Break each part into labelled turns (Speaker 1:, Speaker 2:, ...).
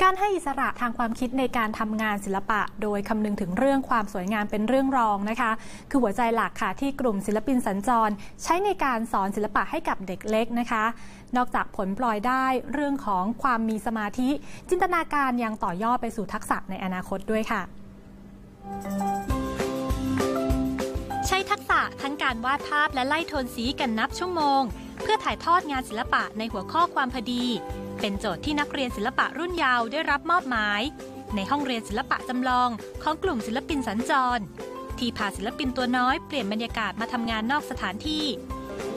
Speaker 1: การให้อิสระทางความคิดในการทำงานศิลปะ โดยคำนึงถึงเรื่องความสวยงามเป็นเรื่องรองนะคะ คือหัวใจหลักค่ะที่กลุ่มศิลปินสัญจร ใช้ในการสอนศิลปะให้กับเด็กเล็กนะคะ นอกจากผลปล่อยได้เรื่องของความมีสมาธิ จินตนาการยังต่อยอดไปสู่ทักษะในอนาคตด้วยค่ะ ใช้ทักษะทั้งการวาดภาพและไล่โทนสีกันนับชั่วโมง เพื่อถ่ายทอดงานศิลปะในหัวข้อความพอดี เป็นโจทย์ที่นักเรียนศิลปะรุ่นยาวได้รับมอบหมาย ในห้องเรียนศิลปะจำลองของกลุ่มศิลปินสัญจร ที่พาศิลปินตัวน้อยเปลี่ยนบรรยากาศมาทำงานนอกสถานที่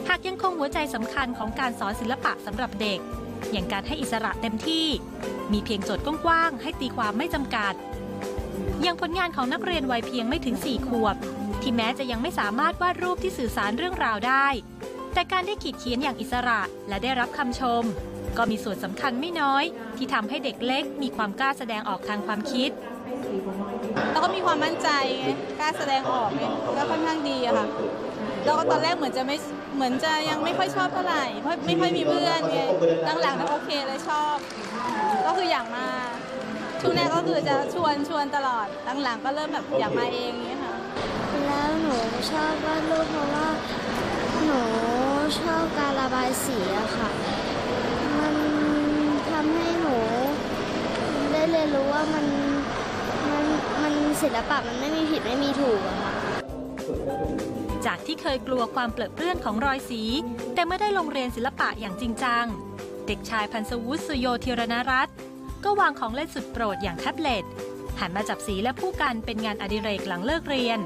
Speaker 1: หากยังคงหัวใจสำคัญของการสอนศิลปะสำหรับเด็ก อย่างการให้อิสระเต็มที่ มีเพียงโจทย์กว้างๆให้ตีความไม่จำกัดอย่างผลงานของนักเรียนวัยเพียงไม่ถึง 4 ขวบ ที่แม้จะยังไม่สามารถวาดรูปที่สื่อสารเรื่องราวได้ แต่การได้ขีดเขียนอย่างอิสระและได้รับคำชม ก็มีส่วนสำคัญไม่น้อย ที่ทำให้เด็กเล็กมีความกล้าแสดงออกทางความคิด
Speaker 2: แล้วก็มีความมั่นใจไงกล้าแสดงออกไงก็ค่อนข้างดีอะค่ะแล้วก็ตอนแรกเหมือนจะไม่เหมือนจะยังไม่ค่อยชอบเท่าไหร่เพราะไม่ค่อยมีเพื่อนไงหลังๆแล้วโอเคเลยชอบ ก็คืออยากมาช่วงแรกก็คือจะชวนชวนตลอดหลังๆ ก็เริ่มแบบอยากมาเองอย่างเงี้ยค่ะ
Speaker 3: หนูชอบวาดรูปเพราะว่าหนูชอบการระบายสีอะค่ะ มันทำให้หนูได้เรียนรู้ว่ามันมันมันศิลปะมันไม่มีผิดไม่มีถูกอะค่ะ
Speaker 1: จากที่เคยกลัวความเปรอะเปื้อนของรอยสี แต่เมื่อได้ลงเรียนศิลปะอย่างจริงจัง เด็กชายพันศวุฒิสุโยธิรณรัตน์ก็วางของเล่นสุดโปรดอย่างแท็บเล็ตหันมาจับสีและผู้กันเป็นงานอดิเรกหลังเลิกเรียน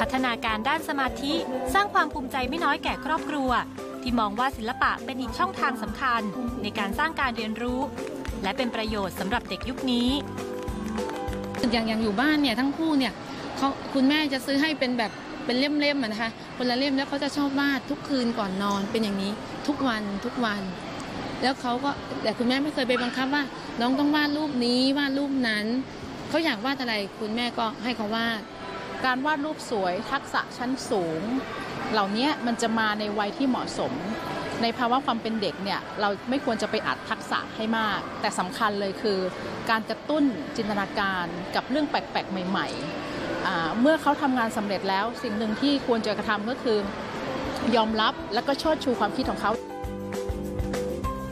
Speaker 1: พัฒนาการด้านสมาธิสร้างความภูมิใจไม่น้อยแก่ครอบครัว ที่มองว่าศิลปะเป็นอีกช่องทางสำคัญ ในการสร้างการเรียนรู้ และเป็นประโยชน์สำหรับเด็กยุคนี้
Speaker 4: อย่างอย่างอยู่บ้านเนี่ยทั้งคู่เนี่ยเขาคุณแม่จะซื้อให้เป็นแบบเป็นเล่มๆนะคะคนละเล่มแล้วเขาจะชอบวาดทุกคืนก่อนนอนเป็นอย่างนี้ทุกวันทุกวัน แล้วเขาก็แต่คุณแม่ไม่เคยไปบังคับว่า น้องต้องวาดรูปนี้วาดรูปนั้นเขาอยากวาดอะไรคุณแม่ก็ให้เขาวาด
Speaker 5: การวาดรูปสวยทักษะชั้นสูง เหล่านี้มันจะมาในวัยที่เหมาะสม ในภาวะความเป็นเด็กเนี่ยเราไม่ควรจะไปอัดทักษะให้มาก แต่สำคัญเลยคือ การกระตุ้นจินตนาการกับเรื่องแปลกๆใหม่ๆ เมื่อเขาทำงานสำเร็จแล้วสิ่งหนึ่งที่ควรจะกระทำก็คือยอมรับและก็เชิดชูความคิดของเขา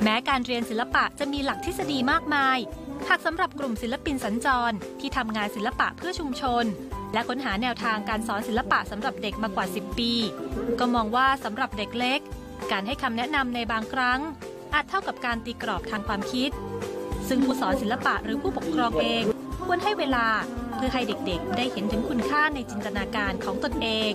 Speaker 1: แม้การเรียนศิลปะจะมีหลักทฤษฎีมากมาย หากสำหรับกลุ่มศิลปินสัญจรที่ทำงานศิลปะเพื่อชุมชน และค้นหาแนวทางการสอนศิลปะสำหรับเด็กมากว่า 10 ปี ก็มองว่าสำหรับเด็กเล็ก การให้คำแนะนำในบางครั้ง อาจเท่ากับการตีกรอบทางความคิด ซึ่งผู้สอนศิลปะหรือผู้ปกครองเองควรให้เวลาเพื่อให้เด็กๆ ได้เห็นถึงคุณค่าในจินตนาการของตนเอง